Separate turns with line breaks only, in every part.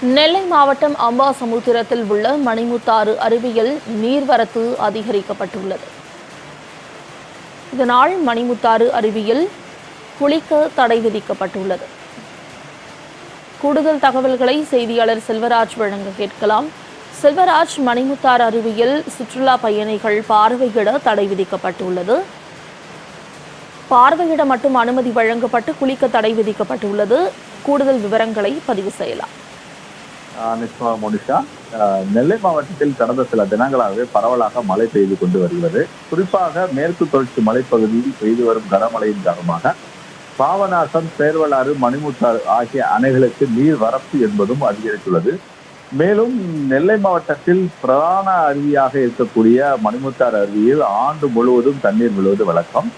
நெல்லை மாவட்டம் அம்பாசமுத்திரத்தில் உள்ள மணிமுத்தாறு அருவியில் நீர்வரத்து அதிகரிக்கப்பட்டுள்ளது. இதனால் மணிமுத்தாறு அருவியில் குளிக்க தடை விதிக்கப்பட்டுள்ளது. கூடுதல் தகவல்களை செய்தியாளர் செல்வராஜ் வழங்க கேட்கலாம். செல்வராஜ் மணிமுத்தார் அருவியில் சுற்றுலா பயணிகள் பார்வையிட தடை விதிக்கப்பட்டுள்ளது. பார்வையிட மட்டும் அனுமதி வழங்கப்பட்டு குளிக்க தடை விதிக்கப்பட்டுள்ளது. கூடுதல் விவரங்களை பதிவு செய்யலாம்.
நிச்சயமா மோனிஷா. நெல்லை மாவட்டத்தில் கடந்த சில தினங்களாகவே பரவலாக மழை பெய்து கொண்டு வருகிறது. குறிப்பாக மேற்கு தொடர்ச்சி மலைப்பகுதியில் பெய்து வரும் கனமழையின் காரணமாக பாவநாசம் சேர்வலாறு மணிமுத்தாறு ஆகிய அணைகளுக்கு நீர் வரப்பு என்பதும் அதிகரித்துள்ளது. மேலும் நெல்லை மாவட்டத்தில் பிரதான அருவியாக இருக்கக்கூடிய மணிமுத்தாறு அருவியில் ஆண்டு முழுவதும் தண்ணீர் விழுவது வழக்கம்.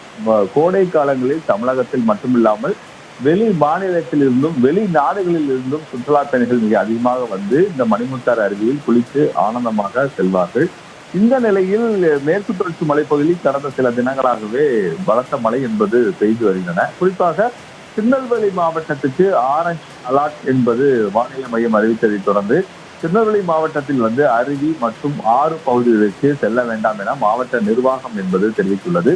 கோடை காலங்களில் தமிழகத்தில் மட்டுமில்லாமல் வெளி மாநிலத்தில் இருந்தும் வெளி நாடுகளில் இருந்தும் சுற்றுலா பயணிகள் மிக அதிகமாக வந்து இந்த மணிமுத்தாறு அருவியில் குளித்து ஆனந்தமாக செல்வார்கள். இந்த நிலையில் மேற்கு தொடர்ச்சி மலைப்பகுதியில் கடந்த சில தினங்களாகவே பலத்த மழை என்பது பெய்து வருகின்றன. குறிப்பாக திருநெல்வேலி மாவட்டத்துக்கு ஆரஞ்ச் அலர்ட் என்பது வானிலை மையம் அறிவித்ததை தொடர்ந்து திருநெல்வேலி மாவட்டத்தில் வந்து அருவி மற்றும் ஆறு பகுதிகளுக்கு செல்ல வேண்டாம் என மாவட்ட நிர்வாகம் என்பது தெரிவித்துள்ளது.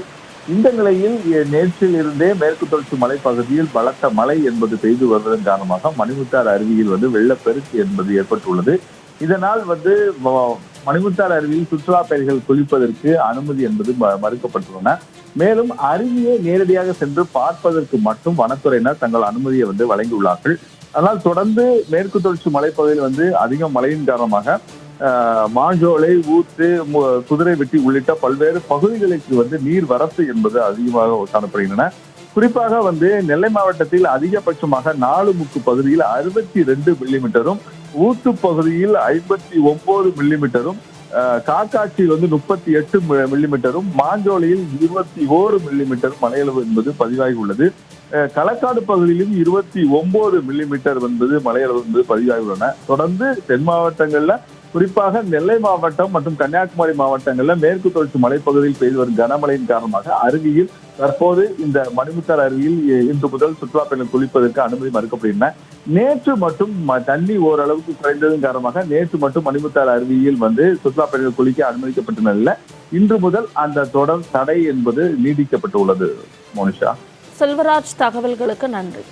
இந்த நிலையில் நேற்றில் இருந்தே மேற்கு தொடர்ச்சி மலைப்பகுதியில் பலத்த மழை என்பது பெய்து வருவதன் காரணமாக மணிமுத்தாறு அருவியில் வந்து வெள்ளப்பெருக்கு என்பது ஏற்பட்டுள்ளது. இதனால் வந்து மணிமுத்தார் மணிமுத்தாறு அருவியில் சுற்றுலா பயணிகள் குளிப்பதற்கு அனுமதி என்பது ம- மறுக்கப்பட்டுள்ளன. மேலும் அருவியை நேரடியாக சென்று பார்ப்பதற்கு மட்டும் வனத்துறையினர் தங்கள் அனுமதியை வந்து வழங்கியுள்ளார்கள். ஆனால் தொடர்ந்து மேற்கு தொடர்ச்சி மலைப்பகுதியில் வந்து அதிக மழையின் காரணமாக மாஞ்சோலை ஊத்து மு- குதிரைவெட்டி உள்ளிட்ட பல்வேறு பகுதிகளுக்கு வந்து நீர் வரத்து என்பது அதிகமாக காணப்படுகின்றன. குறிப்பாக வந்து நெல்லை மாவட்டத்தில் அதிகபட்சமாக நாலு முக்கு பகுதியில் அறுபத்தி ரெண்டு மில்லிமீட்டரும் ஊத்து பகுதியில் ஐம்பத்தி ஒன்பது மில்லிமீட்டரும் காக்காட்சி காக்காட்சியில் வந்து முப்பத்தி எட்டு மில்லிமீட்டரும் மாஞ்சோலையில் இருபத்தி ஓரு மில்லிமீட்டர் மழையளவு என்பது பதிவாகி உள்ளது. களக்காடு பகுதியிலும் இருபத்தி ஒன்பது மில்லிமீட்டர் என்பது மழையளவு என்பது பதிவாகி உள்ளன. தொடர்ந்து தென் மாவட்டங்கள்ல குறிப்பாக நெல்லை மாவட்டம் மற்றும் கன்னியாகுமரி மாவட்டங்களில் மேற்கு தொடர்ச்சி மலைப்பகுதியில் பெய்து வரும் கனமழையின் காரணமாக அருவியில் தற்போது இந்த மணிமுத்தார் அருவியில் இன்று முதல் சுற்றுலா பயணிகள் குளிப்பதற்கு அனுமதி மறுக்கப்படுகின்றன. நேற்று மட்டும் தண்ணி ஓரளவுக்கு குறைந்ததன் காரணமாக நேற்று மட்டும் மணிமுத்தார் அருவியில் வந்து சுற்றுலா பயணிகள் குளிக்க அனுமதிக்கப்பட்ட இன்று முதல் அந்த தொடர் தடை என்பது நீடிக்கப்பட்டுள்ளது மோனிஷா.
செல்வராஜ் தகவல்களுக்கு நன்றி.